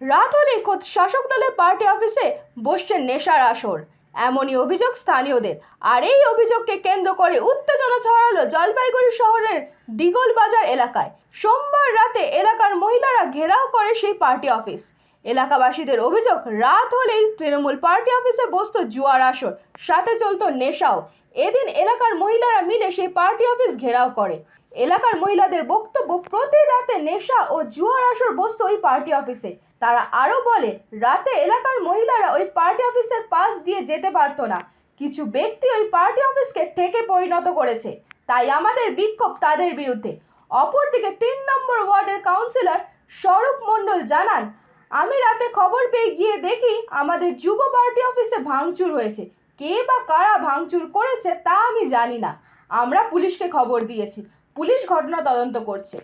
রাত হলে খোদ শাসক দলের পার্টি অফিসে বসছে নেশার আসর। এমনই অভিযোগ স্থানীয়দের। আর এই অভিযোগকে কেন্দ্র করে উত্তেজনা ছড়ালো জলপাইগুড়ি শহরের দিগল বাজার এলাকায়। সোমবার রাতে এলাকার মহিলারা ঘেরাও করে সেই পার্টি অফিস। এলাকাবাসীদের অভিযোগ রাত হলেই তৃণমূল পার্টি অফিসে বসত জুয়ার আসর, সাথে চলত নেশাও। এদিন এলাকার মহিলারা মিলে সেই পার্টি অফিস ঘেরাও করে। এলাকার মহিলাদের বক্তব্য, প্রতি রাতে নেশা ও জুয়ার আসর বসতো ওই পার্টি অফিসে। তারা আরও বলে, রাতে এলাকার মহিলারা ওই পার্টি অফিসের পাশ দিয়ে যেতে পারতো না। কিছু ব্যক্তি ওই পার্টি অফিসকে ঠেকে পরিণত করেছে। তাই আমাদের বিক্ষোভ তাদের বিরুদ্ধে। অপরদিকে তিন নম্বর ওয়ার্ডের কাউন্সিলর স্বরূপ মণ্ডল জানান, আমি রাতে খবর পেয়ে গিয়ে দেখি আমাদের যুব পার্টি অফিসে ভাঙচুর হয়েছে। কে বা কারা ভাঙচুর করেছে তা আমি জানি না। আমরা পুলিশকে খবর দিয়েছি। পুলিশ ঘটনা তদন্ত করছে।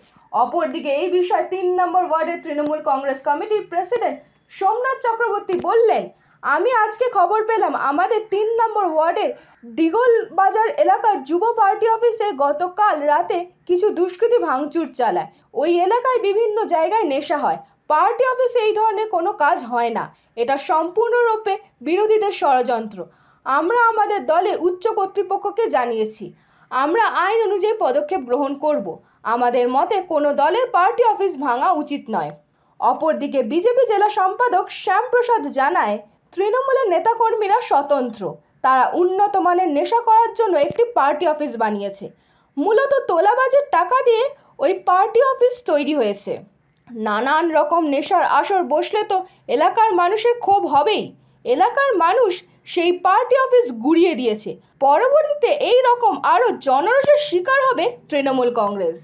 অপরদিকে এই বিষয়ে তিন নম্বর ওয়ার্ডের তৃণমূল কংগ্রেস কমিটির প্রেসিডেন্ট সোমনাথ চক্রবর্তী বললেন, আমি আজকে খবর পেলাম, আমাদের তিন নম্বর ওয়ার্ডের দিগল বাজার এলাকার যুব পার্টি অফিসে গতকাল রাতে কিছু দুষ্কৃতী ভাঙচুর চালায়। ওই এলাকায় বিভিন্ন জায়গায় নেশা হয়। পার্টি অফিসে এই ধরনের কোনো কাজ হয় না। এটা সম্পূর্ণরূপে বিরোধীদের ষড়যন্ত্র। আমরা আমাদের দলে উচ্চ কর্তৃপক্ষকে জানিয়েছি। আমরা আইন অনুযায়ী পদক্ষেপ গ্রহণ করব। আমাদের মতে কোনো দলের পার্টি অফিস ভাঙা উচিত নয়। অপরদিকে বিজেপি জেলা সম্পাদক শ্যামপ্রসাদ জানায়, তৃণমূলের নেতাকর্মীরা স্বতন্ত্র। তারা উন্নত মানের নেশা করার জন্য একটি পার্টি অফিস বানিয়েছে। মূলত তোলাবাজের টাকা দিয়ে ওই পার্টি অফিস তৈরি হয়েছে। নানান রকম নেশার আসর বসলে তো এলাকার মানুষের ক্ষোভ হবেই। এলাকার মানুষ সেই পার্টি অফিস গুড়িয়ে দিয়েছে। পরবর্তীতে এই রকম আরও জনরসের শিকার হবে তৃণমূল কংগ্রেস।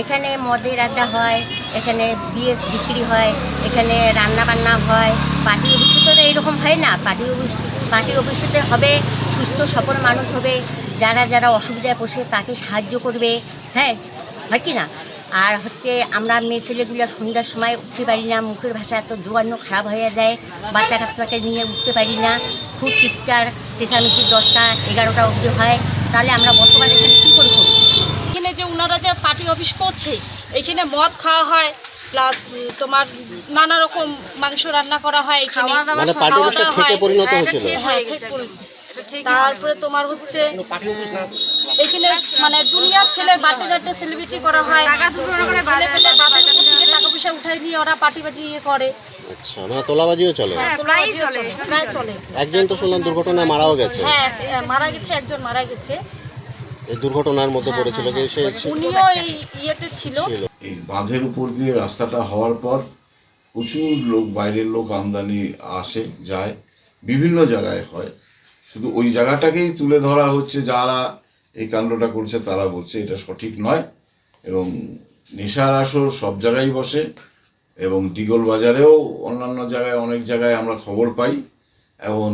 এখানে মদের আড্ডা হয়, এখানে বিএস বিক্রি হয়, এখানে রান্না বান্না হয়, পার্টি অফিসে তো এইরকম হয় না। পার্টি অফিস, পার্টি অফিসেতে হবে, সুস্থ সফল মানুষ হবে, যারা যারা অসুবিধায় বসে তাকে সাহায্য করবে হ্যাঁ হয় কি না? আর হচ্ছে আমরা মেয়ে ছেলেগুলো সন্ধ্যার সময় উঠতে পারি না মুখের ভাষা এত জোয়ান্ন খারাপ হয়ে যায় বাচ্চা কাচ্চাকে নিয়ে উঠতে পারি না। খুব চিৎকার চেঁচামেচি দশটা এগারোটা অবধি হয়। তাহলে আমরা বসবাস এখানে কী করে করব? এখানে যে ওনারা যে পার্টি অফিস করছে এখানে মদ খাওয়া হয় প্লাস তোমার নানা রকম মাংস রান্না করা হয় এখানে। মানে পার্টি খাওয়া দাওয়া হয়। হ্যাঁ। তারপরে তোমার হচ্ছে এখানে মানে দুনিয়ার ছেলে টার্থডে সেলিব্রিটি করা হয়। ছেলে পেলে বাদের থেকে টাকা পয়সা উঠাই নিয়ে ওরা পার্টি বাজি ইয়ে করে। আচ্ছা মানে তোলাবাজিও চলে। হ্যাঁ, তোলাবাজিও চলে প্রায় চলে। একজন তো শুনলাম দুর্ঘটনায় মারাও গেছে। হ্যাঁ মারা গেছে একজন মারা গেছে। এই দুর্ঘটনার মধ্যে পড়েছিল কি? সে উনিও এই ইয়েতে ছিল। ছিল। এই বাঁধের উপর দিয়ে রাস্তাটা হওয়ার পর প্রচুর লোক বাইরের লোক আমদানি আসে যায় বিভিন্ন জায়গায় হয়। শুধু ওই জায়গাটাকেই তুলে ধরা হচ্ছে, যারা এই কাণ্ডটা করছে তারা বলছে এটা সঠিক নয় এবং নেশার আসর সব জায়গায় বসে এবং দিগল বাজারেও অন্যান্য জায়গায়, অনেক জায়গায় আমরা খবর পাই এবং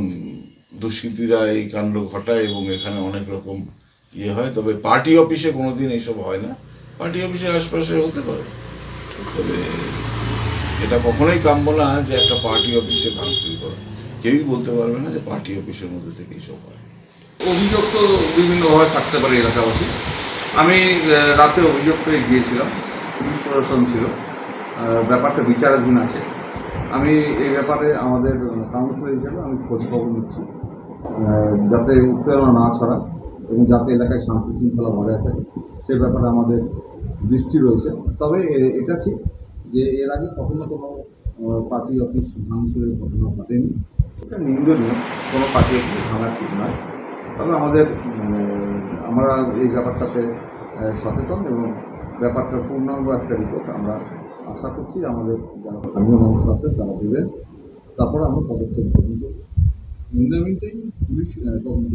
দুষ্কৃতীরা এই কাণ্ড ঘটায় এবং এখানে অনেক রকম ইয়ে হয়। তবে পার্টি অফিসে কোনোদিন এইসব হয় না। পার্টি অফিসের আশপাশে হতে পারে। তবে এটা কখনোই কাম্য না যে একটা পার্টি অফিসে ভাঙচুর করা। কেউই বলতে পারবে না যে পার্টি অফিসের মধ্যে থেকে এইসব হয়। অভিযোগ তো বিভিন্নভাবে থাকতে পারে এলাকাবাসী। আমি রাতে অভিযোগ করে গিয়েছিলাম, পুলিশ প্রশাসন ছিল। ব্যাপারটা বিচারাধীন আছে। আমি এই ব্যাপারে আমাদের কাউন্সিলর হিসেবে আমি খোঁজ খবর নিচ্ছি যাতে উত্তেজনা না ছড়া এবং যাতে এলাকায় শান্তি শৃঙ্খলা বজায় থাকে, সে ব্যাপারে আমাদের দৃষ্টি রয়েছে। তবে এটা ঠিক যে এর আগে কখনো কোনো পার্টি অফিস ভাঙচুরের ঘটনা ঘটেনি। নিন্দনীয়, কোনো পার্টি অফিস ভাঙা ঠিক নয়। তবে আমাদের আমরা এই ব্যাপারটাতে সচেতন এবং ব্যাপারটা পূর্ণাঙ্গ একটা রিপোর্ট আমরা আশা করছি আমাদের যারা স্থানীয় মানুষ আছে, তারা দেবেন। তারপরে আমরা পদক্ষেপ গ্রহণ করব। ইন পুলিশ তদন্ত।